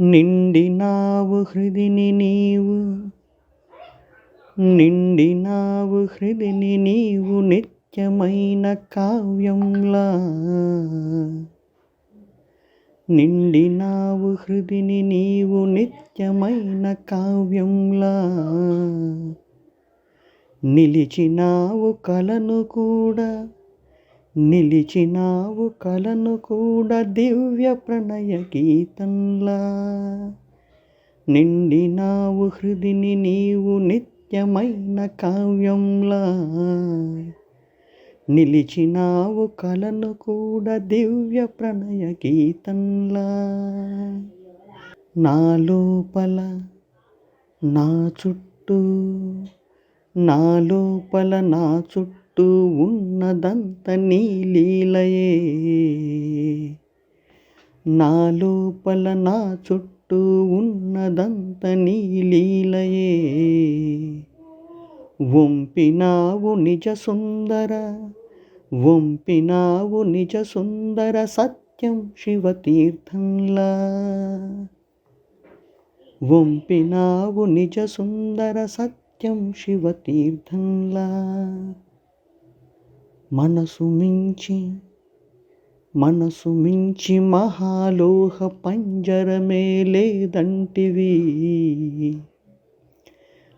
నిండినావు హృదిని నీవు. నిండినావు హృదిని నీవు నిత్యమైన కావ్యంలా. నిండినావు హృదిని నీవు నిత్యమైన కావ్యంలా. నిలిచినావు కలను కూడా నిలిచినావు కలను కూడా దివ్య ప్రణయ గీతంలా. నిండినావు హృదిని నీవు నిత్యమైన కావ్యంలా. నిలిచినావు కలను కూడా దివ్య ప్రణయ గీతంలా. నా లోపల నా చుట్టూ నా లోపల నా చుట్టూ ఉన్నదంత నీ లీలయే నా లోపల నా చుట్టూ ఉన్నదంత నీ లీలయే వంపినావు నిజ సుందర వంపినావు నిజ సుందర సత్యం శివతీర్థంలా వంపినావు నిజ సుందర సత్యం శివతీర్థంలా మనసు మించి మనసు మించి మహాలోహ పంజరమే లేదంటివి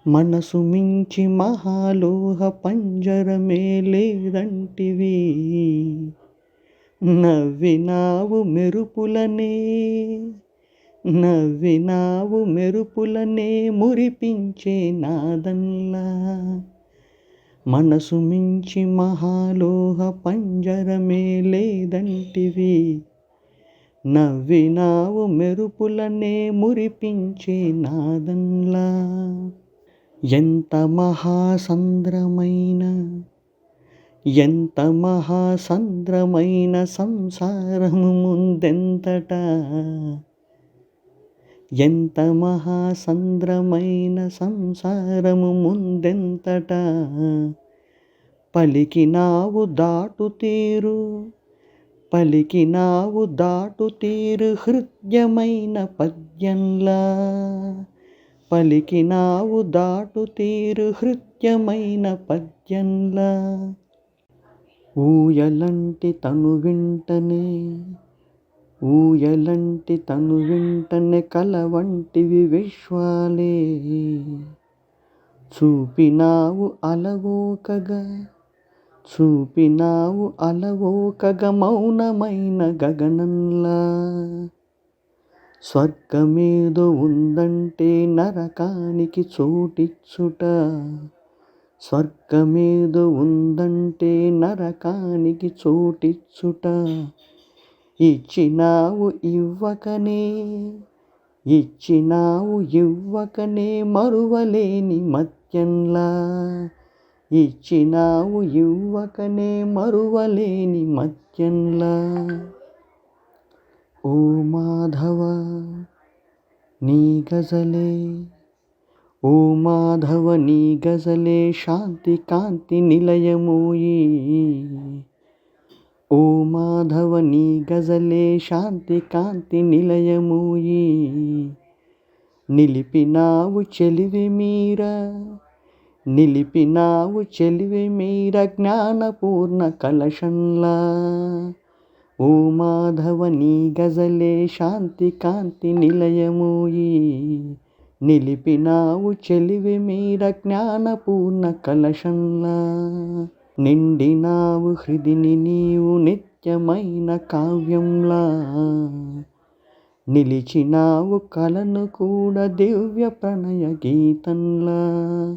మనసు మించి మహాలోహ పంజరమే లేదంటివి నవ్వినావు మెరుపులనే నవ్వినావు మెరుపులనే మురిపించే నాదన్లా మనసు మించి మహాలోహ పంజరమే లేదంటివి. నవ్వినావు మెరుపులనే మురిపించే నాదన్లా. ఎంత మహాసంద్రమైన ఎంత మహాసంద్రమైన సంసారము ముందెంతట. ఎంత మహాసంద్రమైన సంసారము ముందెంతట. పలికినావు దాటు తీరు పలికినావు దాటు తీరు హృద్యమైన పద్యంలా. పలికినావు దాటు తీరు హృదయమైన పద్యంలా. ఊయలంటి తను వింటనే ఊయలంటి తను వింటనే కల వంటివి విశ్వాలే. చూపినావు అలవోకగా చూపినావు అలవోకగ మౌనమైన గగనంలా. స్వర్గమేదో ఉందంటే నరకానికి చోటిచ్చుట. స్వర్గమేదో ఉందంటే నరకానికి చోటిచ్చుట. ఇచ్చినావు ఇవ్వకనే ఇచ్చినావు ఇవ్వకనే మరువలేని మత్యంలా ఇచ్చినావు ఇవ్వకనే మరువలేని మత్యంలా ఓ మాధవ నీ గజలే. ఓ మాధవ నీ గజలే శాంతి కాంతి నిలయమోయి ఓ మాధవ నీ గజలే శాంతి కాంతి నిలయమోయి నిలిపినావు చెలివి మీరా నిలిపినావు చెలివి మీర జ్ఞానపూర్ణ కలశంలా. ఓ మాధవ నీ గజలే శాంతి కాంతి నిలయమోయి. నిలిపినావు చెలివి మీర జ్ఞానపూర్ణ కలశంలా. నిండినావు హృదిని నీవు నిత్యమైన కావ్యంలా. నిలిచినావు కలను కూడా దివ్య ప్రణయ గీతంలా.